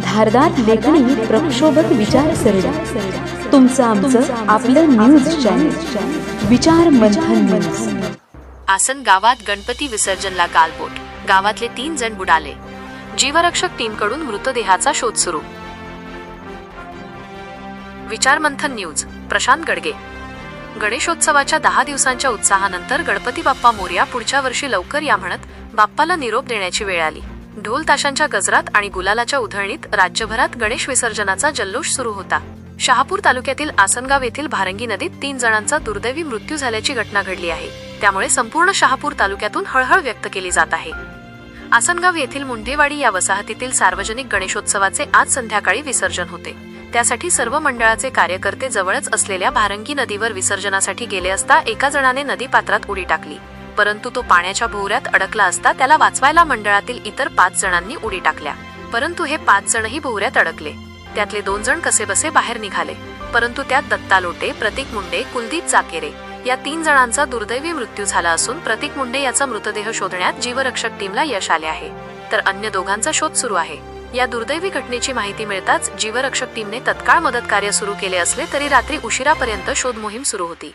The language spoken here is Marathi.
धारदार लेखणी प्रक्षोभक विचारसरणी तुमचं आमचं आपलं न्यूज चॅनल विचार मंथन न्यूज आसन गावात गणपती विसर्जनला गालबोट. गावातले तीन जण बुडाले. जीवरक्षक टीमकडून मृतदेहाचा शोध सुरू. विचारमंथन न्यूज प्रशांत गडगे. गणेशोत्सवाच्या दहा दिवसांच्या उत्साहानंतर गणपती बाप्पा मोर्या पुढच्या वर्षी लवकर या म्हणत बाप्पाला निरोप देण्याची वेळ आली. ढोल ताशांच्या गजरात आणि गुलालाच्या उधळणीत राज्यभरात गणेश विसर्जनाचा जल्लोष सुरू होता. शहापूर तालुक्यातील आसनगाव येथील भारंगी नदीत तीन जणांचा दुर्दैवी मृत्यू झाल्याची घटना घडली आहे. त्यामुळे संपूर्ण शहापूर तालुक्यातून हळहळ व्यक्त केली जात आहे. आसनगाव येथील मुंढेवाडी या वसाहतीतील सार्वजनिक गणेशोत्सवाचे आज संध्याकाळी विसर्जन होते. त्यासाठी सर्व मंडळाचे कार्यकर्ते जवळच असलेल्या भारंगी नदीवर विसर्जनासाठी गेले असता एका जणाने नदी पात्रात उडी टाकली. परंतु तो पाण्याच्या भोवऱ्यात अडकला असता त्याला वाचवायला मंडळातील इतर पाच जणांनी उडी टाकल्या. परंतु हे पाच जणही भोवऱ्यात अडकले. त्यातले दोन जण कसेबसे बाहेर निघाले. परंतु त्यात दत्ता लोटे प्रतीक मुंडे कुलदीप चाकेरे या तीन जणांचा दुर्दैवी मृत्यू झाला असून प्रतीक मुंडे याचा मृतदेह शोधण्यात जीवरक्षक टीमला यश आले आहे. तर अन्य दोघांचा शोध सुरू आहे. या दुर्दैवी घटनेची माहिती मिळताच जीवरक्षक टीमने तत्काळ मदत कार्य सुरू केले असले तरी रात्री उशिरापर्यंत शोध मोहीम सुरू होती.